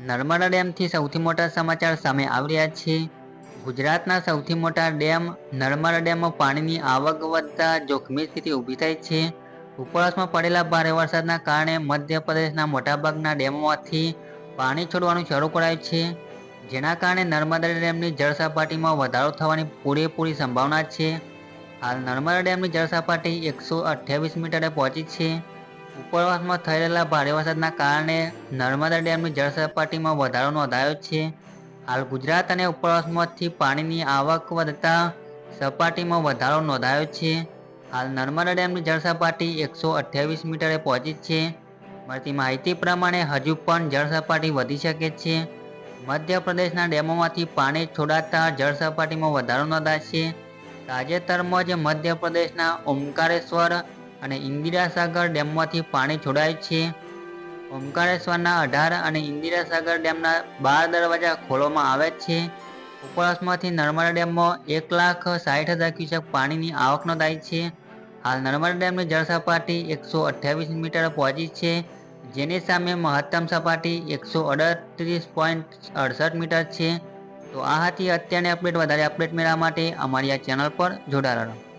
નર્મદા ડેમથી સૌથી મોટા સમાચાર સામે આવી રહ્યા છે. ગુજરાતના સૌથી મોટા ડેમ નર્મદા ડેમમાં પાણીની આવક વધતા જોખમી સ્થિતિ ઊભી થઈ છે. ઉપરવાસમાં પડેલા ભારે વરસાદના કારણે મધ્યપ્રદેશના મોટાભાગના ડેમોમાંથી પાણી છોડવાનું શરૂ કરાયું છે. જેના કારણે નર્મદા ડેમની જળસપાટીમાં વધારો થવાની પૂરેપૂરી સંભાવના છે. હાલ નર્મદા ડેમની જળસપાટી એકસો અઠ્યાવીસ મીટરે પહોંચી છે. ઉપરવાસમાં થયેલા ભારે વરસાદના કારણે નર્મદા ડેમની જળ સપાટીમાં વધારો નોંધાયો છે. હાલ ગુજરાત અને ઉપરવાસમાંથી પાણીની આવક વધતા સપાટીમાં વધારો નોંધાયો છે. હાલ નર્મદા ડેમની જળ સપાટી એકસો અઠ્યાવીસ મીટરે પહોંચી છે. મળતી માહિતી પ્રમાણે હજુ પણ જળ સપાટી વધી શકે છે. મધ્યપ્રદેશના ડેમોમાંથી પાણી છોડાતા જળ સપાટીમાં વધારો નોંધાશે. તાજેતરમાં જ મધ્યપ્રદેશના ઓમકારેશ્વર અને ઇન્દિરાસાગર ડેમમાંથી પાણી છોડાય છે. ઓમકારેશ્વરના અઢાર અને ઇન્દિરાસાગર ડેમના બાર દરવાજા ખોલવામાં આવે છે. ઉપરવાસમાંથી નર્મદા ડેમમાં એક લાખ સાઠ હજાર ક્યુસેક પાણીની આવક નોંધાઈ છે. હાલ નર્મદા ડેમની જળસપાટી એકસો અઠ્યાવીસ મીટર પહોંચી છે. જેની સામે મહત્તમ સપાટી એકસો અડત્રીસ પોઈન્ટ અડસઠ મીટર છે. તો આ હતી અત્યારની અપડેટ. વધારે અપડેટ મેળવવા માટે અમારી આ ચેનલ પર જોડાયેલા રહો.